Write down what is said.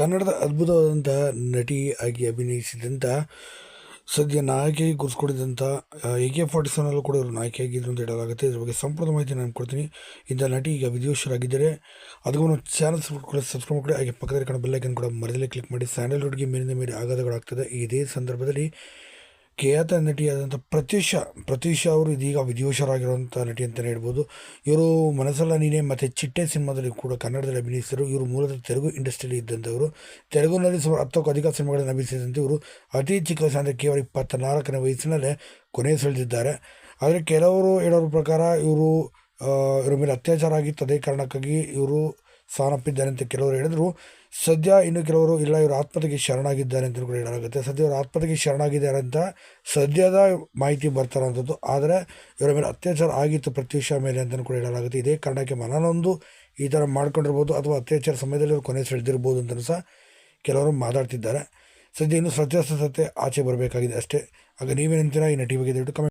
ಕನ್ನಡದ ಅದ್ಭುತವಾದಂಥ ನಟಿ ಆಗಿ ಅಭಿನಯಿಸಿದಂಥ ಸದ್ಯ ನಾಯಕಿಯಾಗಿ ಗುರುಸ್ಕೊಂಡಿದ್ದಂಥ ಎ ಕೆ ಫಾರ್ಟಿ ಸೆವೆನಲ್ಲೂ ಕೂಡ ಇವರು ನಾಯಕಿಯಾಗಿದ್ದರು ಅಂತ ಹೇಳಲಾಗುತ್ತೆ. ಇದ್ರ ಬಗ್ಗೆ ಸಂಪೂರ್ಣ ಮಾಹಿತಿ ನಾನು ಕೊಡ್ತೀನಿ. ಇಂಥ ನಟಿ ಈಗ ವಿಧಿವಶರಾಗಿದ್ದರೆ ಅದಕ್ಕೂ ಚಾನಲ್ ಕೂಡ ಸಬ್ಸ್ಕ್ರೈಬ್ ಮಾಡಿ, ಹಾಗೆ ಪಕ್ಕದಲ್ಲಿ ಕಾಣೋ ಬೆಲ್ಲೈಕನ್ ಕೂಡ ಮರದಲ್ಲಿ ಕ್ಲಿಕ್ ಮಾಡಿ. ಸ್ಯಾಂಡಲ್ವುಡ್ಗೆ ಮೇಲಿಂದ ಮೇಲೆ ಆಘಾತಗಳಾಗ್ತದೆ. ಇದೇ ಸಂದರ್ಭದಲ್ಲಿ ಖ್ಯಾತ ನಟಿಯಾದಂಥ ಪ್ರತ್ಯೂಷ ಪ್ರತ್ಯೂಷ ಅವರು ಇದೀಗ ವಿಧಿವಶರಾಗಿರುವಂಥ ನಟಿ ಅಂತಲೇ ಹೇಳ್ಬೋದು. ಇವರು ಮನಸಲ್ಲ ನೀನೇ ಮತ್ತು ಚಿಟ್ಟೆ ಸಿನಿಮಾದಲ್ಲಿ ಕೂಡ ಕನ್ನಡದಲ್ಲಿ ಅಭಿನಯಿಸಿದರು. ಇವರು ಮೂಲತಃ ತೆಲುಗು ಇಂಡಸ್ಟ್ರಿಯಲ್ಲಿ ಇದ್ದಂಥವರು. ತೆಲುಗುನಲ್ಲಿ ಸುಮಾರು ಹತ್ತಕ್ಕೂ ಅಧಿಕ ಸಿನಿಮಾಗಳನ್ನು ಅಭಿನಯಿಸಿದಂತೆ ಇವರು ಅತಿ ಚಿಕ್ಕ ವಯಸ್ಸಿನ ಕೇವಲ ಇಪ್ಪತ್ತ ನಾಲ್ಕನೇ ವಯಸ್ಸಿನಲ್ಲೇ ಕೊನೆ ಸೆಳೆದಿದ್ದಾರೆ. ಆದರೆ ಕೆಲವರು ಹೇಳೋರ ಪ್ರಕಾರ ಇವರು ಇವರ ಮೇಲೆ ಅತ್ಯಾಚಾರ ಆಗಿತ್ತು ಅದೇ ಕಾರಣಕ್ಕಾಗಿ ಇವರು ಸಾವನ್ನಪ್ಪಿದ್ದಾರೆ ಅಂತ ಕೆಲವರು ಹೇಳಿದ್ರು. ಸದ್ಯ ಇನ್ನು ಕೆಲವರು ಇಲ್ಲ, ಇವರು ಆತ್ಮಹತ್ಯೆಗೆ ಶರಣಾಗಿದ್ದಾರೆ ಅಂತ ಕೂಡ ಹೇಳಲಾಗುತ್ತೆ. ಸದ್ಯ ಇವರು ಆತ್ಮಹತ್ಯೆಗೆ ಶರಣಾಗಿದ್ದಾರೆ ಅಂತ ಸದ್ಯದ ಮಾಹಿತಿ ಬರ್ತಾರಂಥದ್ದು ಆದರೆ ಇವರ ಮೇಲೆ ಅತ್ಯಾಚಾರ ಆಗಿತ್ತು ಪ್ರತ್ಯೂಷ ಮೇಲೆ ಅಂತಲೂ ಕೂಡ ಹೇಳಲಾಗುತ್ತೆ. ಇದೇ ಕಾರಣಕ್ಕೆ ಮನನೊಂದು ಈ ಥರ ಮಾಡ್ಕೊಂಡಿರ್ಬೋದು ಅಥವಾ ಅತ್ಯಾಚಾರ ಸಮಯದಲ್ಲಿ ಅವರು ಕೊನೆ ಸೆಳೆದಿರ್ಬೋದು ಅಂತಲೂ ಸಹ ಕೆಲವರು ಮಾತಾಡ್ತಿದ್ದಾರೆ. ಸದ್ಯ ಇನ್ನು ಸತ್ಯಾಸತ್ಯತೆ ಆಚೆ ಬರಬೇಕಾಗಿದೆ ಅಷ್ಟೇ. ಆಗ ನೀವೇನಂತೀರಾ ಈ ನಟಿ ಬಗ್ಗೆ ದಯವಿಟ್ಟು